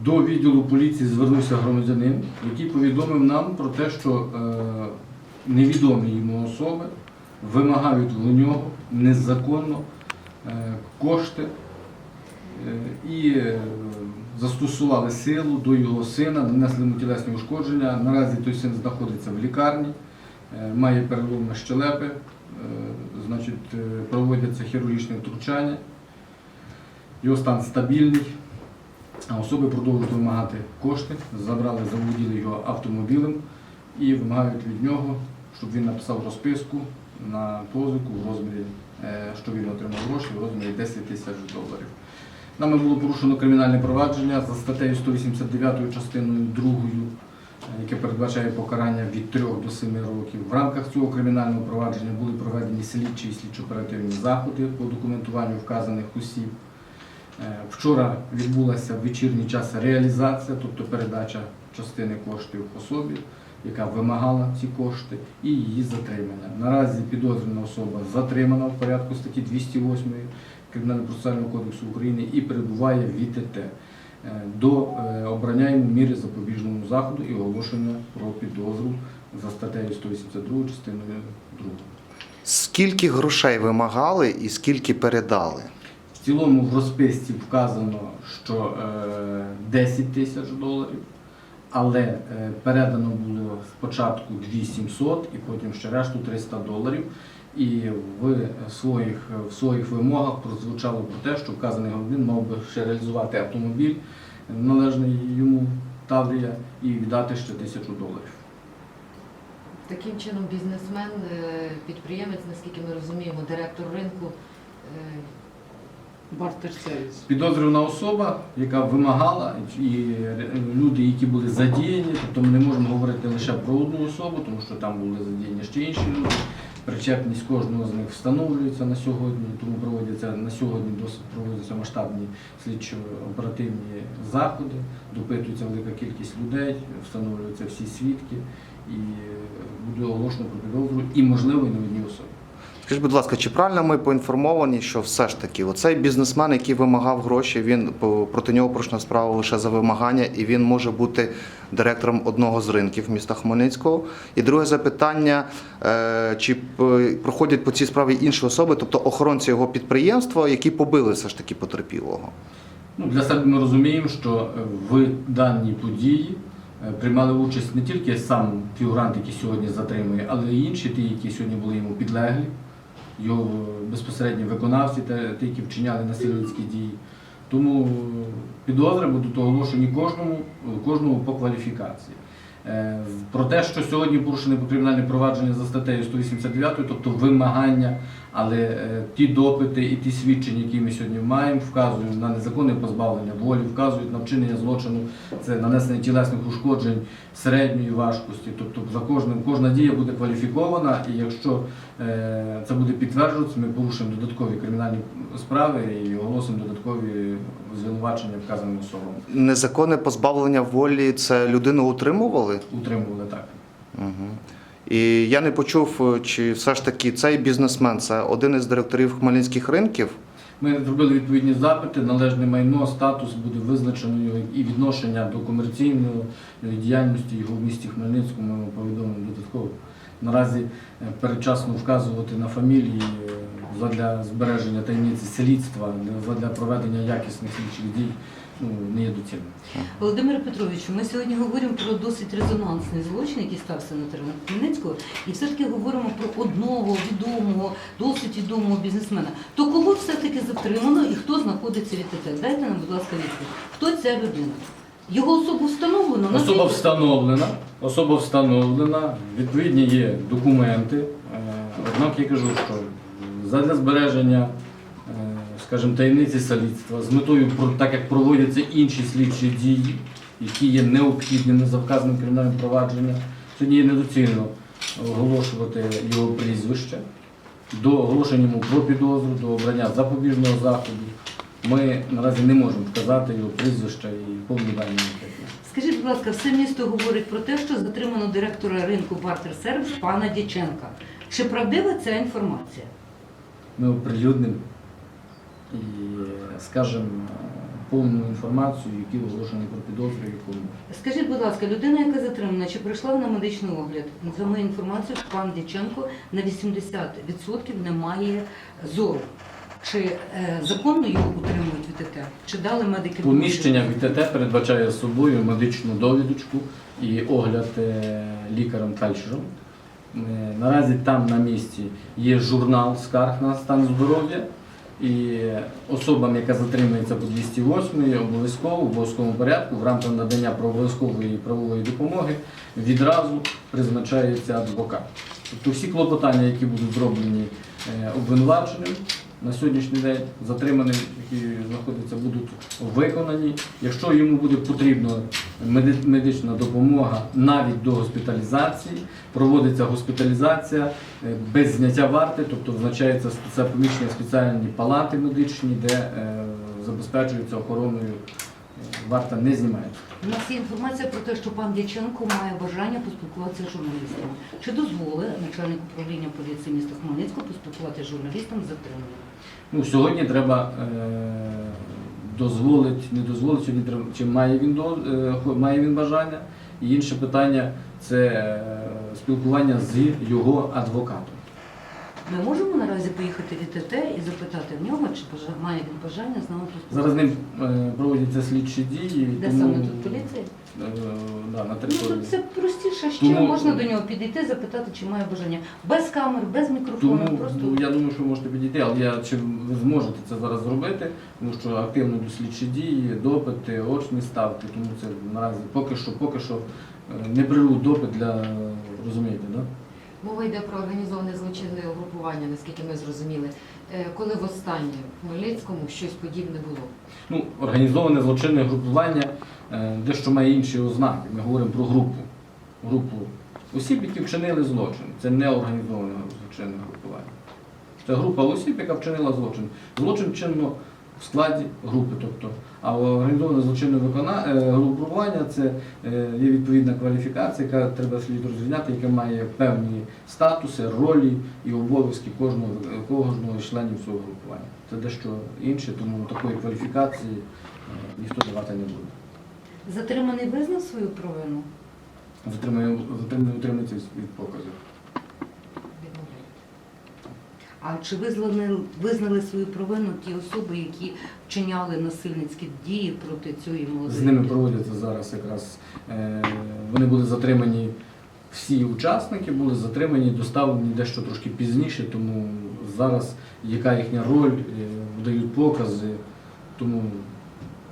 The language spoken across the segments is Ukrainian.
До відділу поліції звернувся громадянин, який повідомив нам про те, що е, невідомі йому особи вимагають у нього незаконно е, кошти е, і застосували силу до його сина, нанесли йому тілесні ушкодження. Наразі той син знаходиться в лікарні, має перелом на щелепи, значить, проводяться хірургічні втручання. Його стан стабільний. Особи продовжують вимагати кошти, забрали, заволоділи його автомобілем і вимагають від нього, щоб він написав розписку на позику в розмірі, е, що він отримав гроші в розмірі 10 тисяч доларів. Нами було порушено кримінальне провадження за статтею 189 частиною 2, е, яке передбачає покарання від 3 до 7 років. В рамках цього кримінального провадження були проведені слідчі і слідчо-оперативні заходи по документуванню вказаних осіб. Е, Вчора відбулася в вечірній час реалізація, тобто передача частини коштів особі, яка вимагала ці кошти, і її затримання. Наразі підозрювана особа затримана в порядку статті 208 Кримінально-процесуального кодексу України і перебуває в ІТТ е, до е, обрання йому міри запобіжного заходу і оголошення про підозру за статтею 182 частиною 2. Скільки грошей вимагали і скільки передали? В цілому в розписці вказано, що е, 10 тисяч доларів, але е, передано було спочатку 2700 і потім ще решту 300 доларів. І в своїх, в своїх вимогах прозвучало про те, що вказаний громадянин мав би ще реалізувати автомобіль, належний йому Таврія, і віддати ще тисячу доларів. Таким чином, бізнесмен, е, підприємець, наскільки ми розуміємо, директор ринку. Підозрювана особа, яка вимагала, і люди, які були задіяні, тобто ми не можемо говорити лише про одну особу, тому що там були задіяні ще інші люди. Причетність кожного з них встановлюється на сьогодні, тому проводяться на сьогодні досить проводяться масштабні слідчо-оперативні заходи, допитується велика кількість людей, встановлюються всі свідки і буде оголошено про підозру і можливо і на одній особі. Скажіть, будь ласка, чи правильно ми поінформовані, що все ж таки оцей бізнесмен, який вимагав гроші, він проти нього порушена справа лише за вимагання, і він може бути директором одного з ринків міста Хмельницького. І друге запитання: е, чи проходять по цій справі інші особи, тобто охоронці його підприємства, які побили все ж таки потерпілого? Ну, для себе ми розуміємо, що е, в даній події е, приймали участь не тільки сам фігурант, який сьогодні затримує, але й інші, ті, які сьогодні були йому підлеглі, його безпосередні виконавці, ті, які вчиняли насильницькі дії. Тому підозри будуть оголошені кожному, кожному по кваліфікації. Е, Про те, що сьогодні порушене кримінальне провадження за статтею 189, тобто вимагання, але е, ті допити і ті свідчення, які ми сьогодні маємо, вказують на незаконне позбавлення волі, вказують на вчинення злочину, це нанесення тілесних ушкоджень середньої важкості. Тобто за кожним кожна дія буде кваліфікована, і якщо е, це буде підтверджуватися, ми порушимо додаткові кримінальні справи і оголосимо додаткові звинувачення вказаним особам. Незаконне позбавлення волі це людину утримували? Утримували так. Угу. І я не почув, чи все ж таки цей бізнесмен це один із директорів хмельницьких ринків. Ми зробили відповідні запити, належне майно, статус буде визначено і відношення до комерційної діяльності його в місті Хмельницькому. Ми повідомимо додатково. Наразі е, передчасно вказувати на фамілії е, для збереження таємниці слідства, для проведення якісних слідчих дій не є доцільним. Володимире Петровичу, ми сьогодні говоримо про досить резонансний злочин, який стався на теренах Хмельницького, і все-таки говоримо про одного відомого, досить відомого бізнесмена. То кого все-таки затримано і хто знаходиться в ІТТ? Дайте нам, будь ласка, відповідь. Хто ця людина? Його особу встановлено? Особа встановлена, особа встановлена, відповідні є документи. Е, Однак я кажу, що задля збереження, скажімо, таємниці слідства, з метою, так як проводяться інші слідчі дії, які є необхідними за вказаним кримінальним провадженням, сьогодні є недоцільно оголошувати його прізвище. До оголошення йому про підозру, до обрання запобіжного заходу. Ми наразі не можемо вказати його прізвище і повні дані. Скажіть, будь ласка, все місто говорить про те, що затримано директора ринку Бартер Сервіс пана Дяченка. Чи правдива ця інформація? ми оприлюднимо і скажемо повну інформацію, які оголошені про підозру, яку Скажіть, будь ласка, людина, яка затримана, чи прийшла на медичний огляд? За мою інформацію, пан Дяченко на 80% не має зору. Чи е, законно його утримують від ТТ? Чи дали медики Поміщення ВТТ передбачає собою медичну довідочку і огляд е, лікарем-фельдшером. Е, Наразі там на місці є журнал скарг на стан здоров'я. І особам, яка затримується по 208 обов'язково в обов'язковому порядку в рамках надання правової правової допомоги відразу призначається адвокат. Тобто всі клопотання, які будуть зроблені е, обвинуваченим на сьогоднішній день, затриманим, які знаходяться, будуть виконані. Якщо йому буде потрібна медична допомога навіть до госпіталізації, проводиться госпіталізація е, без зняття варти, тобто визначається поміщення спеціальні палати медичні, де е, забезпечується охороною. Варта не знімається. У нас є інформація про те, що пан Дяченко має бажання поспілкуватися з журналістами. Чи дозволить начальник управління поліції міста Хмельницького поспілкуватися з журналістом з затриманим? Ну, сьогодні треба е, дозволити, не дозволити, сьогодні треба, чи має він, до, е, має він бажання. І інше питання це е, спілкування з його адвокатом. Ми можемо наразі поїхати в ІТТ і запитати в нього, чи бажа- має він бажання з нами поспілкуватися? Зараз ним е, проводяться слідчі дії. Де тому, саме тут поліція? Е, да, на Ну, території. то це простіше, ще Тому- можна до нього підійти, запитати, чи має бажання. Без камер, без мікрофону, Тому просто ну, я думаю, що ви можете підійти, але я чи ви зможете це зараз зробити, тому що активно йдуть слідчі дії, допити, очні ставки, тому це наразі поки що, поки що е, не природ допит для розумієте, да? Мова йде про організоване злочинне угрупування, наскільки ми зрозуміли. Е, Коли востаннє в Хмельницькому щось подібне було? Ну, організоване злочинне групування е, дещо має інші ознаки. Ми говоримо про групу. Групу осіб, які вчинили злочин. Це не організоване злочинне групування. Це група осіб, яка вчинила злочин. Злочин вчинено в складі групи. Тобто, а організоване злочинне е, групування це е, є відповідна кваліфікація, яка треба слід розрізняти, яка має певні статуси, ролі і обов'язки кожного, кожного з членів цього групування. Це дещо інше, тому такої кваліфікації е, ніхто давати не буде. затриманий визнав свою провину. Затримує утримується від показів. А чи визнали, визнали свою провину ті особи, які вчиняли насильницькі дії проти цієї молодої? З ними проводяться зараз якраз. Е, вони були затримані, всі учасники були затримані, доставлені дещо трошки пізніше, тому зараз яка їхня роль, е, дають покази, тому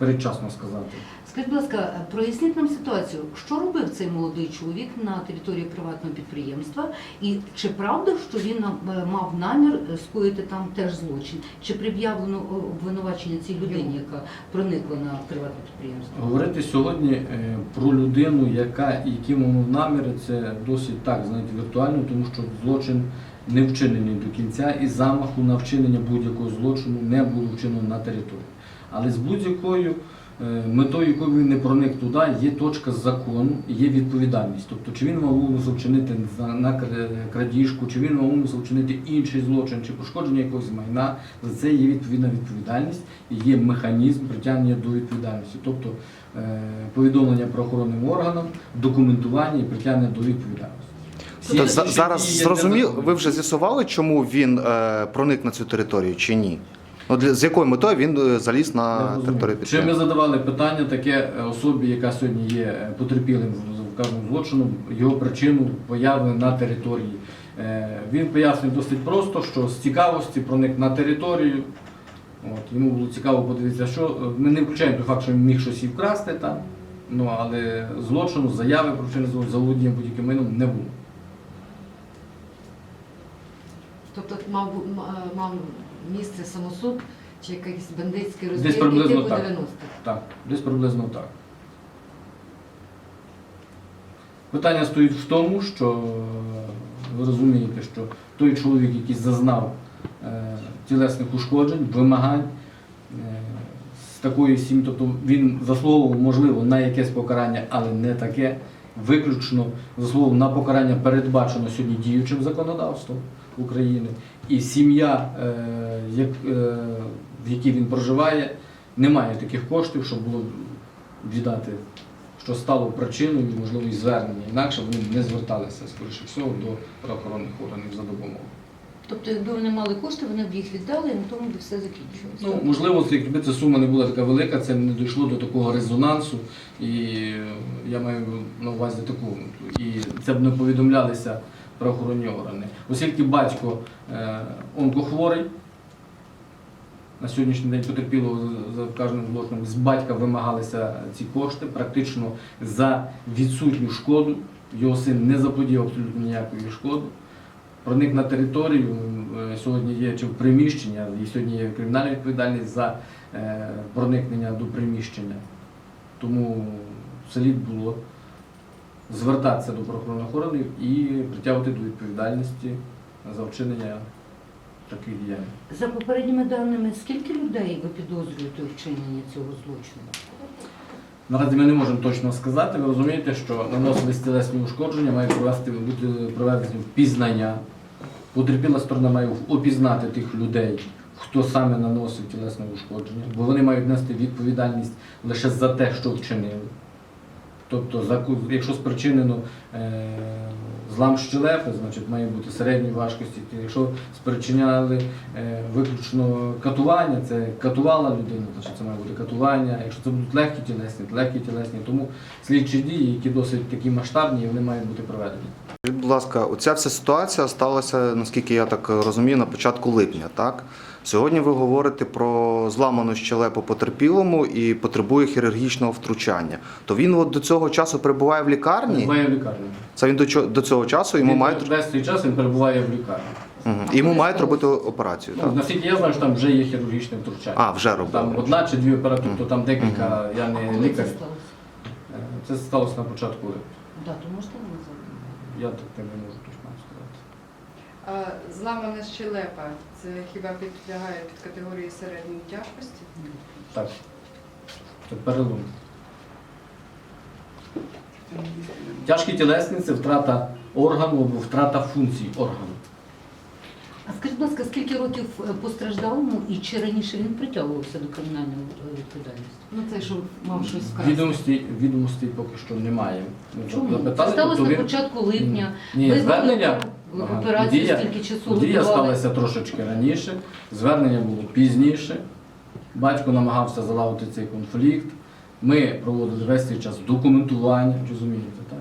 передчасно сказати. Скажіть, будь ласка, проясніть нам ситуацію, що робив цей молодий чоловік на території приватного підприємства, і чи правда, що він е, мав намір е, скоїти там теж злочин? Чи пред'явлено е, обвинувачення цій людині, яка проникла на приватне підприємство? Говорити сьогодні е, про людину, яка які мав наміри, це досить так, знаєте, віртуально, тому що злочин не вчинений до кінця і замаху на вчинення будь-якого злочину не було вчинено на території. Але з будь-якою е, метою, якою він не проник туди, є точка закону є відповідальність. Тобто, чи він мав умисел вчинити на крадіжку, чи він мав умисел вчинити інший злочин, чи пошкодження якогось майна, за це є відповідна відповідальність і є механізм притягнення до відповідальності. Тобто е, повідомлення правоохоронним органам, документування і притягнення до відповідальності. Тобто зараз зрозумів, ви вже з'ясували, чому він е, проник на цю територію чи ні? Ну, для, з якою метою він е, заліз на територію Чи ми підприємства? задавали питання таке особі, яка сьогодні є е, потерпілим в вказаному злочину, його причину появи на території. Е, Він пояснює досить просто, що з цікавості проник на територію. От, йому було цікаво подивитися, що ми не включаємо той факт, що він міг щось і вкрасти там, ну, але злочину, заяви про вчинення злочину, заволодіння будь-яким майном не було. Тобто мав, бу- м- е, мав місце самосуд чи якийсь бандитський приблизно типу так. 90-х? Так, десь приблизно так. Питання стоїть в тому, що ви розумієте, що той чоловік, який зазнав е, тілесних ушкоджень, вимагань е, з такої сім'ї, тобто він заслуговував, можливо, на якесь покарання, але не таке. Виключно заслуговував на покарання передбачено сьогодні діючим законодавством України. І сім'я, е, е, в якій він проживає, немає таких коштів, щоб було віддати, що стало причиною, можливо, і звернення. Інакше вони не зверталися, скоріше всього, до правоохоронних органів за допомогою. Тобто, якби вони мали кошти, вони б їх віддали, і на тому б все закінчилося. Ну, можливо, якби ця сума не була така велика, це не дійшло до такого резонансу, і я маю на увазі таку. І це б не повідомлялися правоохоронні органи. Оскільки батько е, онкохворий, на сьогоднішній день потерпілого з- за вказаним злочином, з батька вимагалися ці кошти практично за відсутню шкоду. Його син не заподіяв абсолютно ніякої шкоди. Проник на територію, е, сьогодні є чи в приміщення, і сьогодні є кримінальна відповідальність за е, проникнення до приміщення. Тому слід було звертатися до правоохоронних органів і притягувати до відповідальності за вчинення таких діянь. За попередніми даними, скільки людей ви підозрюєте у вчиненні цього злочину? Наразі ми не можемо точно сказати. Ви розумієте, що наносились тілесні ушкодження, має провести бути проведені впізнання. Потерпіла сторона має опізнати тих людей, хто саме наносив тілесне ушкодження, бо вони мають нести відповідальність лише за те, що вчинили. Тобто, якщо спричинено е, злам щелепи, значить має бути середньої важкості. Якщо спричиняли е, виключно катування, це катувала людина, значить це має бути катування. Якщо це будуть легкі тілесні, то легкі тілесні. Тому слідчі дії, які досить такі масштабні, вони мають бути проведені. Будь ласка, оця вся ситуація сталася, наскільки я так розумію, на початку липня, так? Сьогодні ви говорите про зламану щелепу потерпілому і потребує хірургічного втручання. То він от до цього часу перебуває в лікарні? Перебуває в лікарні. Це він до, чо- до цього часу йому Він мають весь цей час він перебуває в лікарні. Мгм. йому мають робити операцію. Ну, Так? наскільки я знаю, що там вже є хірургічне втручання. А, вже робили. Там одна чи дві операції, тобто там декілька, я А не коли лікар. це сталося? Е, Це сталося на початку липня. Дату можете нам? Я так не можу точно сказати. А зламана щелепа це хіба підлягає під категорії середньої тяжкості? Так. Це перелом. Тяжкі тілесні це втрата органу або втрата функцій органу. А скажіть, будь ласка, скільки років е, постраждалому і чи раніше він притягувався до кримінальної е, відповідальності? Ну це що мав щось вкрасти. Відомостей, відомостей поки що немає. Ми Чому? запитали, Це сталося тобто на він- початку липня. Ні, Ви звернення знали ага, операцію, дія- скільки часу Дія готували? сталася трошечки раніше, звернення було пізніше. Батько намагався залагодити цей конфлікт. Ми проводили весь цей час документування, розумієте, так?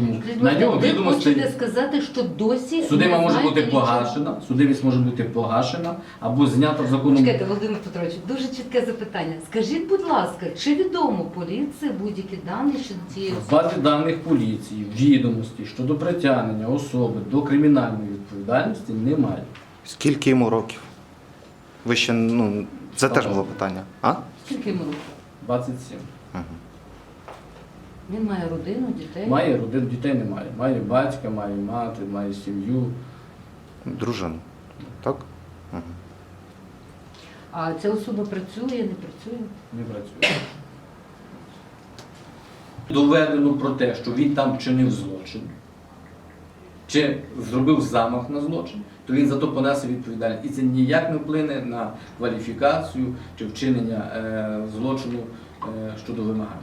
Тому на нього ви відомостей хочете сказати, що досі судима не може знаєте бути нічого? погашена, судимість може бути погашена або знята законом. Чекайте, Володимир Петрович, дуже чітке запитання. Скажіть, будь ласка, чи відомо поліції будь-які дані щодо цієї В базі даних поліції, відомості щодо притягнення особи до кримінальної відповідальності немає. Скільки йому років? Ви ще, ну, це теж було питання. А? Скільки йому років? 27. Мгм. Він має родину, дітей. Має родину, дітей немає. Має батька, має мати, має сім'ю. Дружину. Так? Мгм. А ця особа працює, не працює? Не працює. Доведено про те, що він там вчинив злочин, чи зробив замах на злочин, то він за то понесе відповідальність. І це ніяк не вплине на кваліфікацію чи вчинення е, злочину е, щодо вимагань.